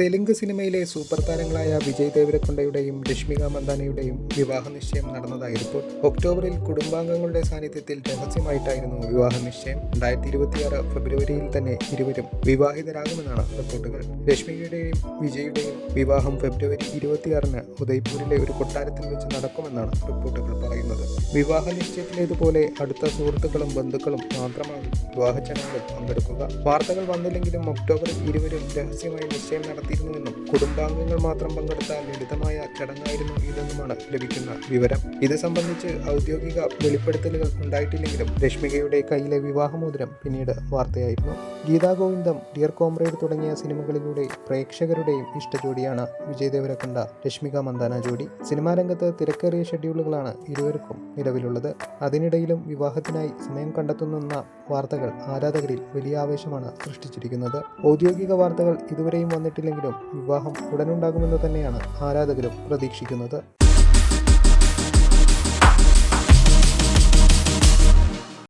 തെലുങ്ക് സിനിമയിലെ സൂപ്പർ താരങ്ങളായ വിജയ് ദേവരക്കൊണ്ടയുടെയും രശ്മിക മന്ദാനയുടെയും വിവാഹ നിശ്ചയം നടന്നതായിരുന്നു ഒക്ടോബറിൽ കുടുംബാംഗങ്ങളുടെ സാന്നിധ്യത്തിൽ രഹസ്യമായിട്ടായിരുന്നു വിവാഹ നിശ്ചയം രണ്ടായിരത്തി ഇരുപത്തിയാറ് ഫെബ്രുവരിയിൽ തന്നെ ഇരുവരും വിവാഹിതരാകുമെന്നാണ് റിപ്പോർട്ടുകൾ. രശ്മികയുടെയും വിജയുടെയും വിവാഹം ഫെബ്രുവരി ഇരുപത്തിയാറിന് ഉദയ്പൂരിലെ ഒരു കൊട്ടാരത്തിൽ വെച്ച് നടക്കുമെന്നാണ് റിപ്പോർട്ടുകൾ പറയുന്നത്. വിവാഹ നിശ്ചയത്തിലേതുപോലെ അടുത്ത സുഹൃത്തുക്കളും ബന്ധുക്കളും മാത്രമാണ് വിവാഹ ചടങ്ങുകൾ പങ്കെടുക്കുക. വാർത്തകൾ വന്നില്ലെങ്കിലും ഒക്ടോബറിൽ ഇരുവരും രഹസ്യമായി നിശ്ചയം നടത്തിയിരുന്നുവെന്നും കുടുംബാംഗങ്ങൾ മാത്രം പങ്കെടുത്ത ലളിതമായ ചടങ്ങായിരുന്നു ഇതെന്നുമാണ് ലഭിക്കുന്ന വിവരം. ഇത് സംബന്ധിച്ച് ഔദ്യോഗിക വെളിപ്പെടുത്തലുകൾ ഉണ്ടായിട്ടില്ലെങ്കിലും രശ്മികയുടെ കയ്യിലെ വിവാഹമോതിരം പിന്നീട് വാർത്തയായിരുന്നു. ഗീതാ ഗോവിന്ദം ഡിയർ കോംറേഡ് തുടങ്ങിയ സിനിമകളിലൂടെ പ്രേക്ഷകരുടെയും ഇഷ്ടജോഡിയാണ് വിജയ് ദേവരക്കൊണ്ട രശ്മിക മന്ദാന ജോഡി. സിനിമാ രംഗത്ത് തിരക്കേറിയ ഷെഡ്യൂളുകളാണ് ഇരുവർക്കും നിലവിലുള്ളത്. അതിനിടയിലും വിവാഹത്തിനായി സമയം കണ്ടെത്തുന്ന വാർത്തകൾ ആരാധകരിൽ വലിയ ആവേശമാണ് സൃഷ്ടിച്ചിരിക്കുന്നത്. ഔദ്യോഗിക വാർത്തകൾ ഇതുവരെയും വന്നിട്ടില്ലെങ്കിലും വിവാഹം ഉടനുണ്ടാകുമെന്ന് തന്നെയാണ് ആരാധകരും പ്രതീക്ഷിക്കുന്നത്.